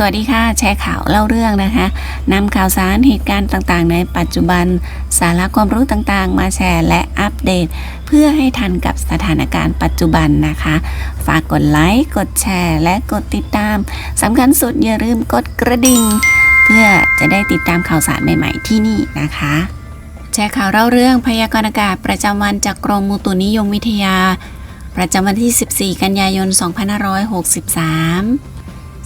สวัสดีค่ะ แชร์ข่าวเล่าเรื่องนะคะนำข่าวสารเหตุการณ์ต่างๆ ในปัจจุบัน สาระความรู้ต่างๆ มาแชร์และอัปเดต เพื่อให้ทันกับสถานการณ์ปัจจุบันนะคะ ฝากกดไลค์กดแชร์ และกดติดตามสำคัญสุดอย่าลืมกดกระดิ่งเพื่อจะได้ติดตามข่าวสารใหม่ๆที่นี่นะคะแชร์ข่าวเล่าเรื่องพยากรณ์อากาศประจำวันจากกรมอุตุนิยมวิทยา ประจำวันที่ 14 กันยายน 2563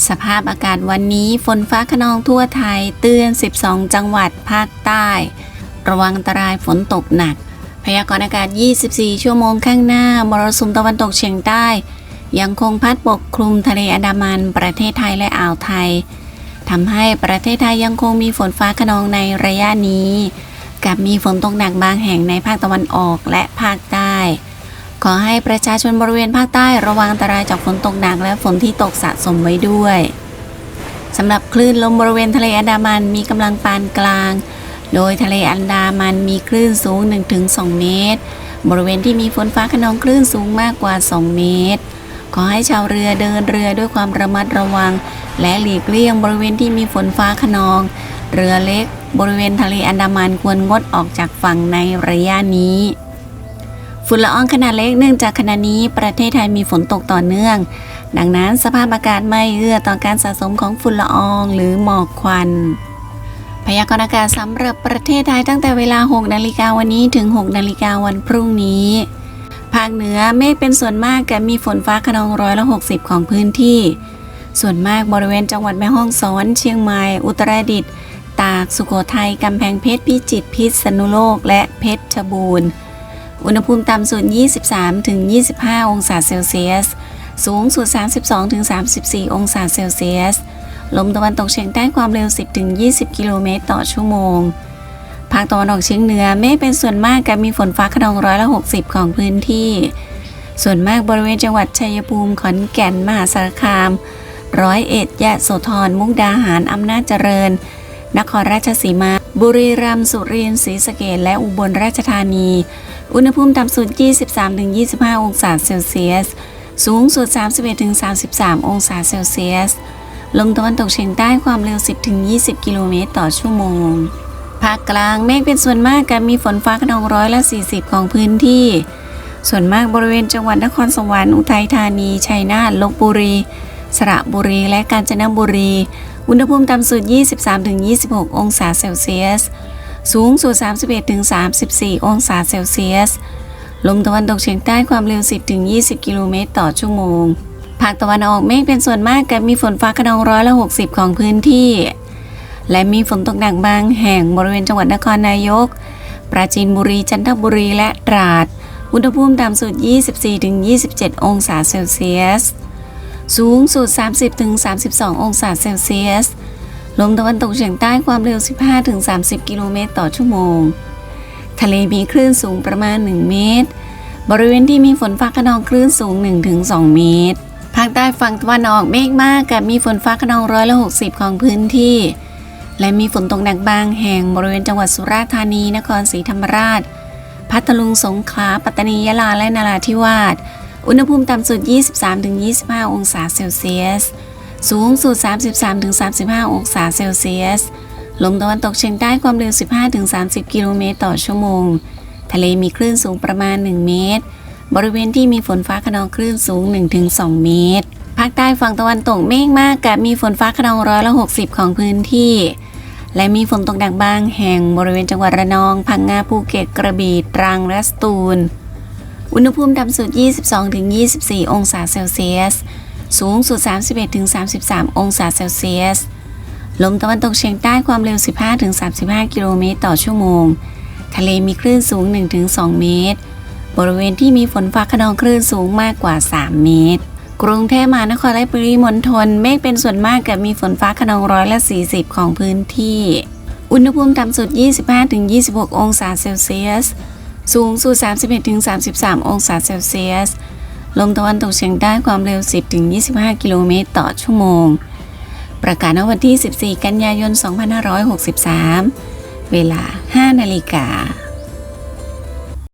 สภาพอากาศวันนี้ฝนฟ้าขนองทั่วไทยเตือน 12 จังหวัดภาคใต้ ระวังอันตรายฝนตกหนัก พยากรณ์อากาศ 24 ชั่วโมงข้างหน้ามรสุมตะวันตกเฉียงใต้ ยังคงพัดปกคลุมทะเลอันดามัน ประเทศไทยและอ่าวไทยทำให้ประเทศไทยยังคงมีฝนฟ้าขนองในระยะนี้ กับมีฝนตกหนักบางแห่งในภาคตะวันออกและภาคใต้ ขอให้ประชาชนบริเวณภาคใต้ระวังอันตรายจากฝนตกหนักและฝนที่ตกสะสมไว้ด้วยสำหรับคลื่นลมบริเวณทะเลอันดามันมีกำลังปานกลาง โดยทะเลอันดามันมีคลื่นสูง 1-2 เมตร บริเวณที่มีฝนฟ้าขนองคลื่นสูงมากกว่า 2 เมตร ขอให้ชาวเรือเดินเรือด้วยความระมัดระวัง และหลีกเลี่ยงบริเวณที่มีฝนฟ้าขนอง เรือเล็ก บริเวณทะเลอันดามันควรงดออกจากฝั่งในระยะนี้ ฝุ่นละอองขนาดเล็กเนื่องจากขณะนี้ประเทศไทยมีฝนตกต่อเนื่อง ดังนั้นสภาพอากาศไม่เอื้อต่อการสะสมของฝุ่นละอองหรือหมอกควัน พยากรณ์อากาศสำหรับประเทศไทยตั้งแต่เวลา 6 นาฬิกาวันนี้ถึง 6 นาฬิกาวันพรุ่งนี้ ภาคเหนือเมฆเป็นส่วนมากกับมีฝนฟ้าขนองร้อยละ60 ของพื้นที่ ส่วนมากบริเวณจังหวัดแม่ฮ่องสอน เชียงใหม่ อุตรดิตถ์ ตาก สุโขทัย กำแพงเพชร พิจิตร พิษณุโลก และเพชรบูรณ์ อุณหภูมิต่ำสุด 23-25 องศาเซลเซียส สูงสุด 32-34 องศาเซลเซียส ลมตะวันตกเฉียงใต้ความเร็ว 10-20 กิโลเมตรต่อชั่วโมง ภาคตะวันออกเฉียงเหนือเมฆเป็นส่วนมากกับมีฝนฟ้าขนองร้อยละ 60 ของพื้นที่ ส่วนมากบริเวณจังหวัดชัยภูมิขอนแก่นมหาสารคาม ร้อยเอ็ดยะโสธรมุกดาหารอำนาจเจริญ นครราชสีมา บุรีรัมย์สุรินทร์ศรีสะเกษและอุบลราชธานี อุณหภูมิต่ำสุด 23-25 องศาเซลเซียส สูงสุด 31-33 องศาเซลเซียส ลมตะวันตกเฉียงใต้ความเร็ว 10-20 กิโลเมตรต่อชั่วโมง ภาคกลางเมฆเป็นส่วนมากกับมีฝนฟ้าขนองร้อยละ 40 ของพื้นที่ ส่วนมากบริเวณจังหวัดนครสวรรค์อุทัยธานี ชัยนาท ลบบุรี สระบุรี และกาญจนบุรี อุณหภูมิต่ำสุด 23-26 องศาเซลเซียส สูงสุด 31-34 องศาเซลเซียส ลมตะวันตกเฉียงใต้ความเร็ว 10-20 กิโลเมตรต่อชั่วโมง ภาคตะวันออกเมฆเป็นส่วนมากกับมีฝนฟ้าขนองร้อยละ60 ของพื้นที่ และมีฝนตกหนักบางแห่งบริเวณจังหวัดนครนายก ปราจีนบุรี จันทบุรีและตราด อุณหภูมิต่ำสุด 24-27 องศาเซลเซียส สูงสุด 30-32 องศาเซลเซียส ลมตะวันตกเฉียงใต้ความเร็ว 15-30 กิโลเมตรต่อชั่วโมง ทะเลมีคลื่นสูงประมาณ 1 เมตร บริเวณที่มีฝนฟ้าขนองคลื่นสูง 1-2 เมตร ภาคใต้ฝั่งตะวันออกเมฆมากกับมีฝนฟ้าขนองร้อยละ60 ของพื้นที่ และมีฝนตกหนักบางแห่งบริเวณจังหวัดสุราษฎร์ธานี นครศรีธรรมราช พัทลุง สงขลา ปัตตานี ยะลา และนราธิวาส อุณหภูมิต่ำสุด 23-25 องศาเซลเซียส สูงสุด 33-35 องศาเซลเซียส ลมตะวันตกเฉียงใต้ความเร็ว 15-30 กิโลเมตรต่อชั่วโมง ทะเลมีคลื่นสูงประมาณ 1 เมตร บริเวณที่มีฝนฟ้าขนองคลื่นสูง 1-2 เมตร ภาคใต้ฝั่งตะวันตกเมฆมากกับมีฝนฟ้าขนองร้อยละ60 ของพื้นที่และมีฝนตกหนักบางแห่งบริเวณจังหวัดระนอง พังงาภูเก็ตกระบี่ตรังและสตูล อุณหภูมิต่ำสุด 22-24 องศาเซลเซียส สูงสุด 31-33 องศาเซลเซียส ลมตะวันตกเฉียงใต้ความเร็ว 15-35 กิโลเมตรต่อชั่วโมง ทะเลมีคลื่นสูง 1-2 เมตร บริเวณที่มีฝนฟ้าขนองคลื่นสูงมากกว่า 3 เมตร กรุงเทพมหานครและปริมณฑลเมฆเป็นส่วนมากกับมีฝนฟ้าขนองร้อยละ 40 ของพื้นที่ อุณหภูมิต่ำสุด 25-26 องศาเซลเซียส สูงสุด 31-33 องศาเซลเซียส ลมตะวันตกเฉียงใต้ความเร็ว 10-25 กิโลเมตรต่อชั่วโมง ประกาศณวันที่ 14 กันยายน 2563 เวลา 5 นาฬิกา